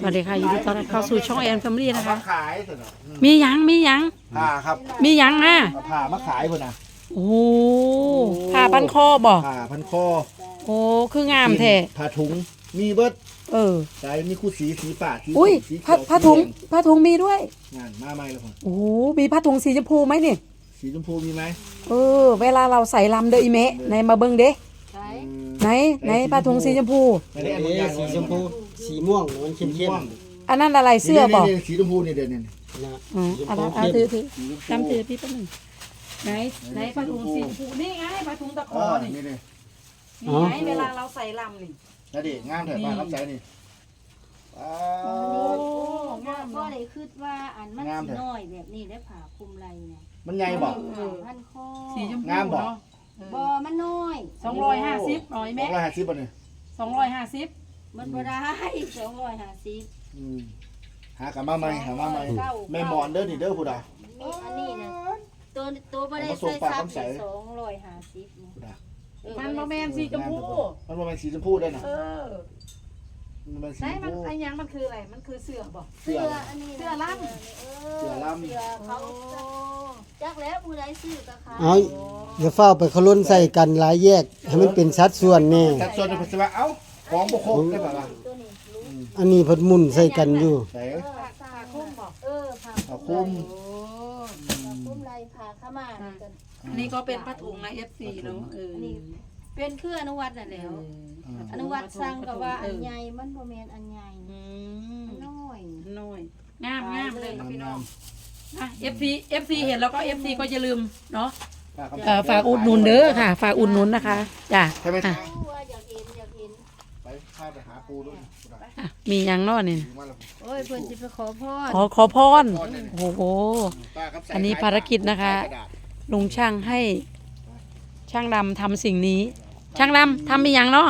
สวัสดีค่ะยินดีต้อนรับเข้าสู่ช่องแอนแฟมิลี่นะมาคะ ขายสินะมีหยังมีหยังผ่าครับมีหยังนะเอาผ่ามาขายคนนะโอ้โหผ้าพันคอบ่ผ่าพันคอโอ้คืองามแท้ผ่าถุง มีเบิดเออใส่มีคู่สีสีป่าสีอุ้ยสีผ้าเขียวผ้าถุงสีแดผ้าถุงมีด้วยงานมาใหม่แล้วผมโอ้โหมีผ้าถุงสีชมพูไหมนี่ สีชมพูมีไหมเออ เวลาเราใส่ลำเด้ออีเมะไหนมาเบิ่งเด้อืมไหนไหนผ้าถุงสีชมพู ไม่ได้อันเอ๊นี้ะสีชมพู สีม่วงมันเข้มเข้มม่วงอันนั้นอะไรเสื้อบ่นี่ๆๆสีชมพูนี่เด่นนี่ๆนะอ๋อสีชอันมนั้นพูเอาเข้มถือถือสีชมพูจำถือพี่แป๊บหนึงไหนไหนผ้าถุงสีชมพูนี่ไงผ้าถุงตะขเอออนี่นี่นี่นี่ไงเวลาเราใส่ลำนี่นั่นดิงามเถอะป้ารับใจนี่อ่าโอ้งามก็เลยคิดว่าอันมันงามสีเถอะน้อยแบบนี้ได้ผ่าคลุมไหล่เนี่ยมันใหญ่บ่ผ่าพันคอสีชมพูงามบ่เนาะบ่มันน้อยสองร้อยห้าสิบร้อยสอแม่งร้อยห้าสิบบ่เนี่ยสองร้อยห้าสิบ มันบ่ได้สองร้อยห้าสิบอืมหากลับมาใหม่หามาใหม่แม่หมอนเด้อนี่เด้อผู้ใดมีอันนี้นะตัวตัวบ่ได้เอามาส่ใส่งฝากซับคำใส สองร้อยห้าสิบเนี่ยผู้ใดเออมันโมแมนสีชมพูมันบ่แม่นสีชมพูได้น่ะเออมันเป็นสีไหนชมมันพูไอ้หยังมันคืออะไร มันคือเสือบอกเสื้เสื้อออันนี้นะเสื้อลำเสื้อเสื้อลำ เสื้อเขาจักแล้วผู้ใดซื้อก็ขายเอาอย่าเฝ้าไปเขาล้นใส่กันหลายแยก ให้มันเป็นสัดส่วนแน่แต่ส่วนในปัสสาวะเอ้า ของบ่ครบได้ป่ะล่ะตัวนี้รู้อันนี้เพิ่นหมุนใส่กันอยู่ใส่เออผ่าคุ้มบอกเออผ่าเอาคุ้มโอ้ผ่าคุ้มไหล่ผ่าขม่านี่กันอันนี้ก็เป็นผ้าถุงนะ FC เนาะเอออันนี้เป็นเครื่องอนุวัตน่ะแหล้ว อนุวัตสร้างก็ว่าอันใหญ่มันบ่แม่นอันใหญ่อืมมันน้อยน้อยงามงามเลยครับพี่น้องอะ FC FC เห็นแล้วก็ FC ก็อย่าลืมเนาะเอ่อฝากอุดหนุนเด้อค่ะ ฝากอุดหนุนนะคะจ้ะใช่ไหมอะว่ ปหาปูด้วยอะมีหยังเนาะนี่ มาแล้วโอ้ยเพิ่นสิไปขอพรขอขอพรโอ้โห ป้าครับใส่อันนี้ภารกิจนะคะกรดาษลุงช่างให้ ช่างดำทำสิ่งนี้ ช่างดำทำมีหยังเนาะ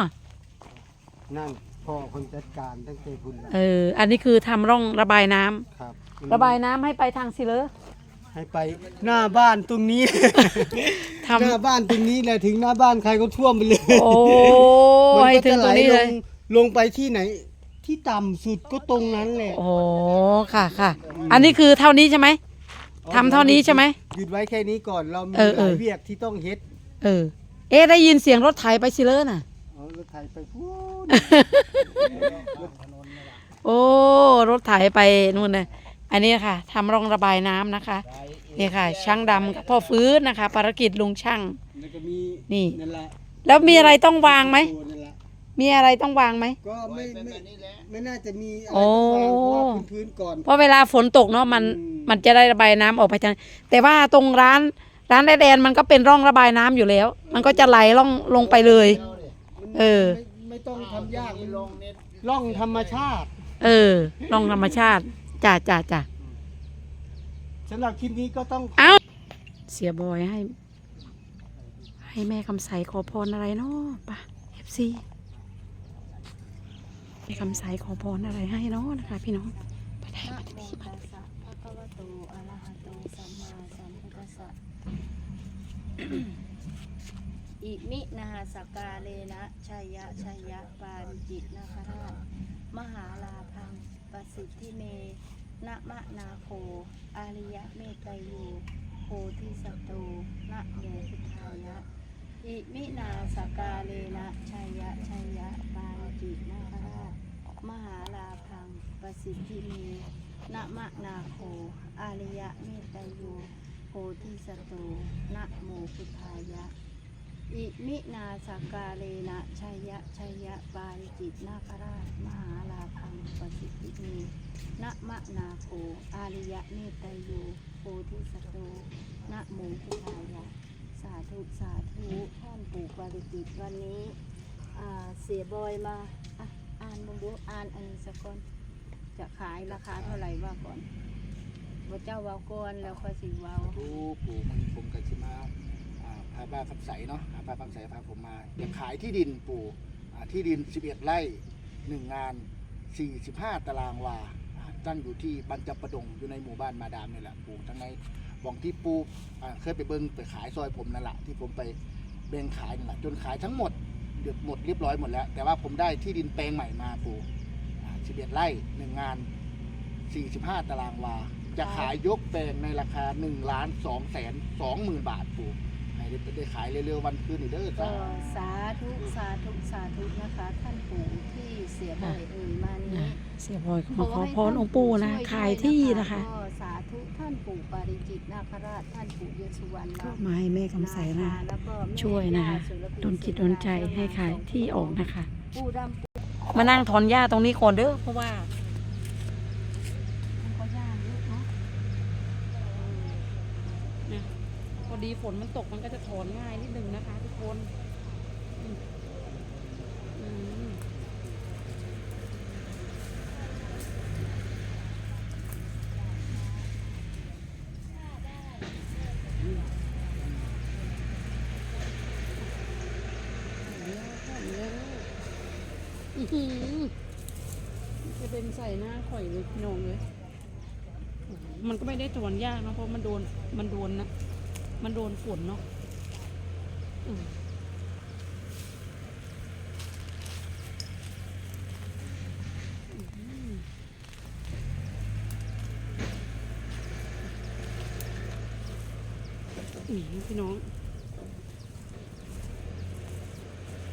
นั่นพ่อคนจัดการตั้งแต่พุ่นละเออ อันนี้คือทำร่องระบายน้ำครับระบายน้ำให้ไปทางสิเลอให้ไปหน้าบ้านตรงนี้ทำหน้าบ้านตรงนี้แหละถึงหน้าบ้านใครก็ท่วมไปเลยโอ้มันให้ก็ถึจะงไหตลรงนี้ลเลยง ลงไปที่ไหน ที่ต่ำสุดก็ตรงนั้นแหละโอ้ค่ะค่ะ อันนี้คือเท่านี้ใช่ไหมทำเท่านี้ใช่ไหม หยุดไว้แค่นี้ก่อนเรามีเออหเอลาอ ยเวียกที่ต้องเฮ็ดเออ เอ๊ะได้ยินเสียงรถไถไปสิเลอน่ะ เอารถไถไปพูด โอ้รถไถไปนู่นนะอันนี้ค่ะทำร่องระบายน้ำนะคะนี่ค่ะ ช่างดำกับพ่อฟื้นนะคะ ภารกิจลุงช่าง แล้วก็มีนี่ นั่นแหละแล้วมีอะไรต้องวางไหมตัวนั่นแหละ มีอะไรต้องวางไหม ก็ไม่ไม่ไม่น่าจะมีอะไรโอ้ต้องวางเพราะว่าพื้นๆก่อน เพราะเวลาฝนตกเนาะมันอืม มันจะได้ระบายน้ำออกไปทางแต่ว่าตรงร้านร้านแดแดนมันก็เป็นร่องระบายน้ำอยู่แล้ว มันก็จะไหลล่องลงไปเลยเออ ไม่ไม่ต้องทำยากมันล่องธรรมชาติเออร่องธรรมชาติจ้าจ้าจ้าสำหรับคลิปนี้ก็ต้อง เอ้าเสียบอยให้ ให้แม่คำใสขอพรอะไรเนาะป่ะเอฟซีแม่คำใสขอพรอะไรให้เนาะนะคะ พี่น้องไปได้นะไปโมที่ตัสสะภะคะวโตอะระหะโตสัมมาสัมพุทธัสสะอิมินาสกาเลนะชัยยะชัยยะปาริจิตนาคราชมหาลาพังประสิทธิเมนะมะนาโคอาริยะเมตไตโยโพธิสัตโตนะโมพุทธายะอิมินาสกาเลนะชัยยะชัยยะปาริจิตนาคราช มหาลาพังประสิทธิเมนะมะนาโคอาริยะเมตโยโพธิสตโตนะโมพุทธายะ อิมินาสากาเลนะชัยยะชัยยะปาริจิตนาคราชมหาลาพังปสิทธิเมนะมะนาโคอาริยะเมตโยโพธิสตโตนะโมพุทธายะ สาธุสาธุท่านปู่ปาริจิตวันนี้เสียบอยมา ดูอ่านอันนี้สักก่อน จะขายราคาเท่าไหร่ว่าก่อนว่าเจ้าเวาก่อนแล้วค่อยสิเวาปูปูมันผมกับชิมาอ่าพาป้าคำใสเนาะพาป้าคำใสพาผมมาอยากขายที่ดินปูอ่าที่ดิน 11 ไร่หนึ่งงาน 45 ตารางวาอ่าตั้งอยู่ที่บรรจประดงอยู่ในหมู่บ้านมาดามนี่แหละปู่ทั้งในบ่องที่ปูอ่าเคยไปเบิ้งไปขายซอยผมนั่นแหละที่ผมไปแบ่งขายนั่นแหละจนขายทั้งหมด ดือดหมดเรียบร้อยหมดแล้ว แต่ว่าผมได้ที่ดินแปลงใหม่มาปูอ่า11ไร่1งาน45ตารางวา จะขายยกแปลงในราคา1ล้าน2แสน2หมื่นบาทปู่ให้ได้ได้ขายเร็วๆวันคืนนี่เด้อก็จ้าสาธุสาธุสาธุนะคะ ท่านปู่ที่เสียบ่อยเอ่ยมานี้นะเสียบอยก็มาขอพรองค์ปู่นะขายที่นะคะก็สาธุท่านปู่ปาริจิตนาคราชท่านปู่เยซูวรรณก็มาให้แม่คำใสนะแล้วก็แม่ช่วยนะคะย่าสุรพีดนจิตดนใจให้ขายที่ออกนะคะปู่ดำมานั่งถอนหญ้าตรงนี้ก่อนเด้อเพราะว่ามันก็ย่างเยอะเนาะนะพอดีฝนมันตกมันก็จะถอนง่ายนิดนึงนะคะทุกคน อืมอืมอื้อหือ จะเป็นใส่หน้าข่อยเลยพี่น้องเลย มันก็ไม่ได้ถอนยากเนะเพราะมันโดน มันโดนนะ มันโดนฝนเนาะนี่พี่น้อง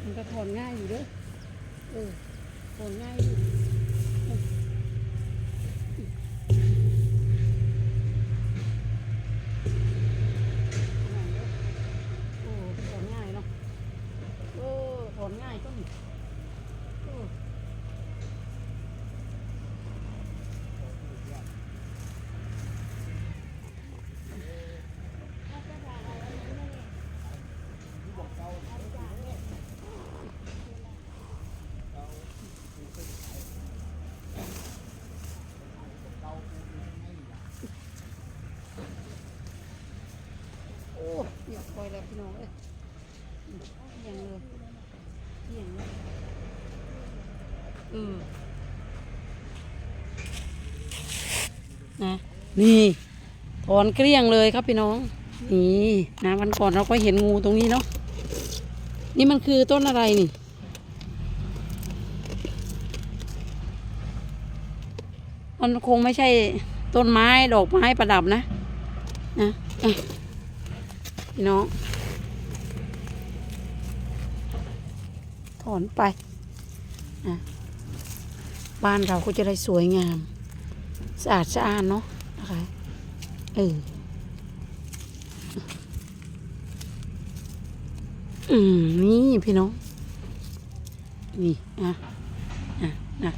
มันก็ถอนง่ายอยู่เด้อ เออโอนง่ายดียู่ โอ้ถอนง่ายเนาะเออถอนง่ายก็มีเออโอ้เดี๋ยวปล่อย แล้วพี่น้องเอ้ยเอียงเลยเอียงเลยเออนะนี่ถอนเกลี้ยงเลยครับพี่น้อง นี่นะวันก่อนเราก็เห็นงูตรงนี้เนาะนี่มันคือต้นอะไรนี่มันคงไม่ใช่ต้นไม้ดอกไม้ประดับนะนะอะ พี่น้อง ถอนไปอะบ้านเราก็จะได้สวยงาม สะอาดสะอ้านเนาะนะคะเอออืม นี่พี่น้อง นี่อะอะนะ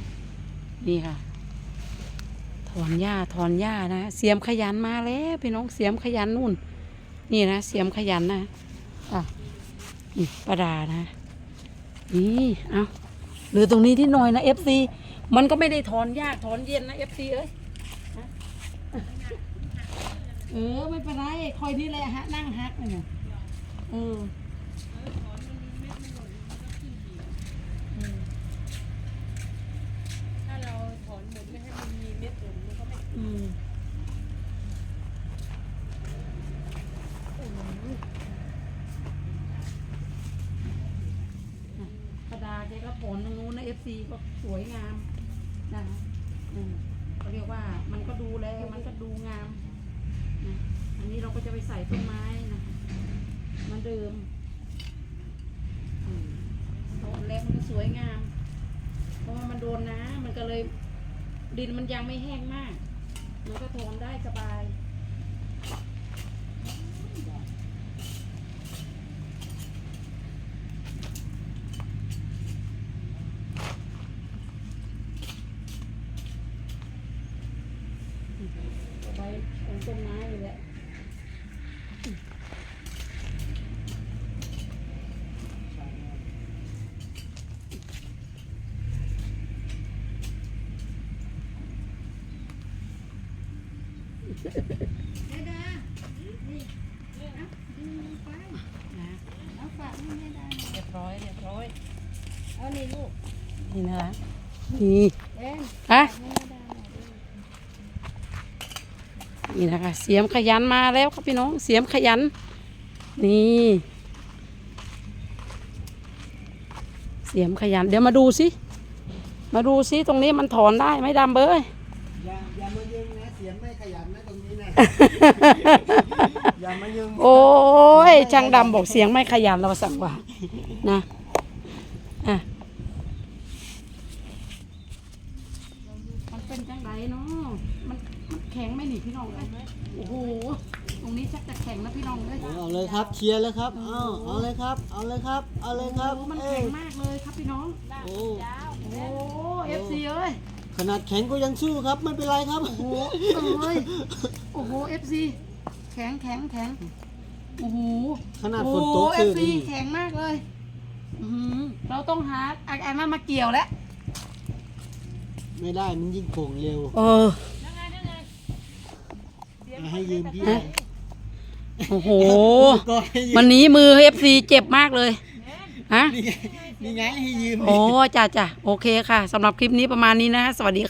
นี่ค่ะ ถอนหญ้าถอนหญ้านะ เสียมขยันมาแล้ว พี่น้องเสียมขยันนู่น นี่นะเสียมขยันนะอะนี่ประดานะ นี่เอาหลือตรงนี้ที่หน่อยนะเอฟซีมันก็ไม่ได้ถอนยากถอนเย็นนะเอฟซีเอ้ยเออไม่เป็นไรคอยนี่แหละฮะนั่งฮักเนี่ยเออถ้าเราถอนหมดไม่ให้มันมีเม็ดหล่นมันก็ไม่อืมประดา แกก็ถอนตรงนู้นนะเอฟซีก็สวยงามนะอืมเขาเรียกว่ามันก็ดูแลมันก็ดูงามนะอันนี้เราก็จะไปใส่ต้นไม้นะเหมันเดิมอืมถอนแล้วมันก็สวยงาม เพราะว่ามันโดนน้ำมันก็เลยดินมันยังไม่แห้งมาก มันก็ถอนได้สบาย ไป ตรงต้นไม้เลยแหละนะเอาฝากให้แม่ได้เรียบร้อยเรียบร้อยเอานี่ลูกนี่นะคะนี่เอ็นอะฝากให้แม่ได้ห น่อยลูกนี่นะคะ เสียมขยันมาแล้วครับพี่น้องเสียมขยัน นี่ เสียมขยัน เดี๋ยวมาดูสิมาดูซิตรงนี้มันถอนได้ไหมดำเบ้ยอย่าอย่ามายึงนะเสียงไม่ขยันนะตรงนี้นะอย่ามายึงโอ้ยช่างดำบอกเสียงไม่ขยันเราสั่งว่านะอะมันเป็นจังไรเนาะมันมันแข็งไหมนี่พี่น้องเอ้ยโอ้โหตรงนี้ ชักจะแข็งแล้วพี่น้องเลยเอาเลยครับเคลียร์แล้วครับเอาเอาเลยครับ เอาเลยครับ เอาเลยครับโอ้มันเอ้แข็ยงมากเลยครับพี่น้อง โอ้โอ้เอฟซีเอ้ย ขนาดแข็งก็ยังสู้ครับไม่เป็นไรครับ โอ้โหเอ้ยโอ้โหเอฟซีแข็งแข็งแข็งโอ้โหขนาดโอ้ฝนโหตกเอคือฟซีแข็งมากเลยอื้อหือเราต้องหาอันนั้นมาเกี่ยวแล้ว ไม่ได้มันยิ่งโป่งเร็ว เออให้ยืมพี่ฮะ โอ้โห ก็ให้ยืมวันนี้มือเอฟซีเจ็บมากเลยฮะนี่ไงนี่ไงให้ยืม โอ้จ้ะจ้ะโอเคค่ะสำหรับคลิปนี้ประมาณนี้นะ สวัสดีค่ะ